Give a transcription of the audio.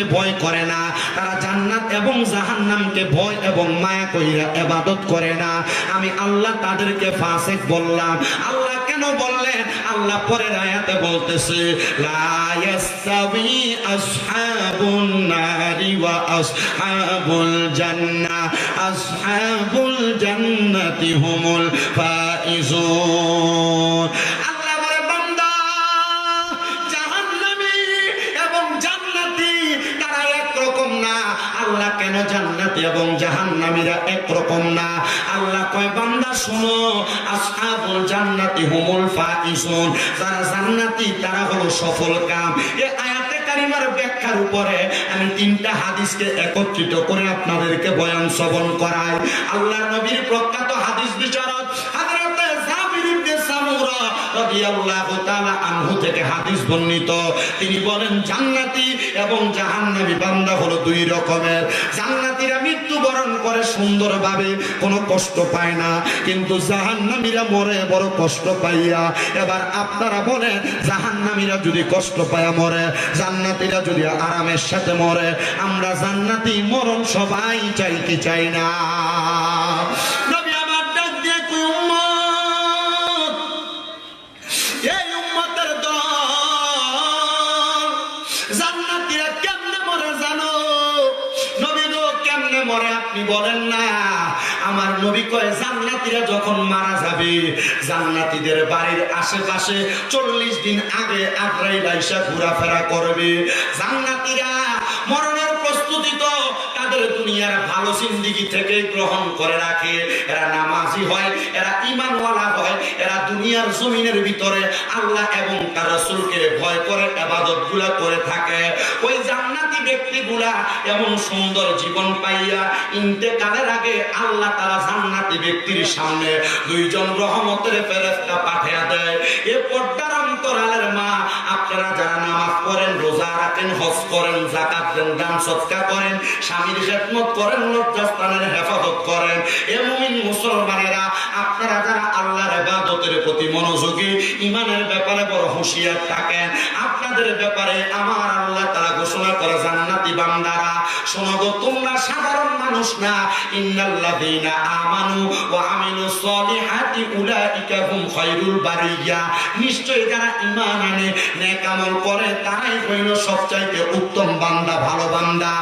জাহান্নামকে ভয় করে না, তারা জান্নাত এবং জাহান্নামকে ভয় এবং মায়া কইরা ইবাদত করে না। আমি আল্লাহ তাদেরকে ফাসিক বললাম। আল্লাহ কেন বললেন? আল্লাহ পরের আয়াতে বলতেছে, লা ইয়াস্তাবি আসহাবুন নারি ওয়া আসহাবুল জান্নাহ আসহাবুল জান্নাতি হুমুল ফাইজুন। আল্লাহ কেন জান্নাতি এবং জাহান্নামীরা একরকম না? আল্লাহ কয়, বান্দা, শুনো, আসহাবুল জান্নাতি হুমুল ফাইসুন। যারা জান্নাতি, তারা হলো সফল কাম। এ আয়াতে কারিমার ব্যাখ্যার উপরে আমি তিনটা হাদিসকে একত্রিত করে আপনাদেরকে বয়ান শ্রবণ করাই। আল্লাহ নবীর প্রখ্যাত হাদিস বিচারক রাদিয়াল্লাহু তাআলা আনহু থেকে হাদিস বর্ণিত। তিনি বলেন, জান্নাতি এবং জাহান্নামী বান্দা হলো দুই রকমের। জান্নাতীরা মৃত্যুবরণ করে সুন্দরভাবে, কোনো কষ্ট পায় না। কিন্তু জাহান্নামীরা মরে, বড় কষ্ট পাইয়া। এবার আপনারা বলেন, জাহান্নামীরা যদি কষ্ট পায়া মরে, জান্নাতীরা যদি আরামের সাথে মরে, আমরা জান্নাতি মরণ সবাই চাই কি চাই না। মরে, আপনি বলেন না। আমার নবী কয়, জান্নাতিরা যখন মারা যাবে, জান্নাতিদের বাড়ির আশেপাশে চল্লিশ দিন আগে আগ্রাই বাইশা ঘোরাফেরা করবে। জান্নাতিরা মরণের প্রস্তুতি তো তাদের দুনিয়ার ভালো জিন্দিগি থেকে গ্রহণ করে রাখে। এরা নামাজি হয়, এরা ইমানওয়ালা হয়, এরা দুনিয়ার জমিনের ভিতরে আল্লাহ এবং তার রসুলকে ভয় করে আবাদতগুলা করে থাকে। ওই জান্নাতি ব্যক্তিগুলা এমন সুন্দর জীবন পাইয়া ইন্তেকালের আগে আল্লাহ তারা জান্নাতি ব্যক্তির সামনে দুইজন রহমতের ফেরেস্তা পাঠিয়ে দেয়। এ পর্দার অন্তরালের মা, আপনারা যারা নামাজ পড়েন, রোজা রাখেন হজ করেন জাকাত দেন, দান সৎকা করেন, স্বামীর খেদমত করেন, লজ্জাস্থানের হেফাজত করেন। এ মুমিন মুসলমানেরা আপনারা যারা আল্লাহর ইবাদতের প্রতি মনোযোগী, ইমানের ব্যাপারে বড় হুঁশিয়ার থাকেন। আপনাদের ব্যাপারে আমার আল্লাহ তারা ঘোষণা করে, জান্নাতি বান্দারা, শোনো গো, তোমরা সাধারণ মানুষ না। আমানু সলিহাতি উলাইকা হুম বারিয়া। যারা আনে, নেক আমল করে, তারাই হইল সবচাইতে উত্তম বান্দা, ভালো বান্দা।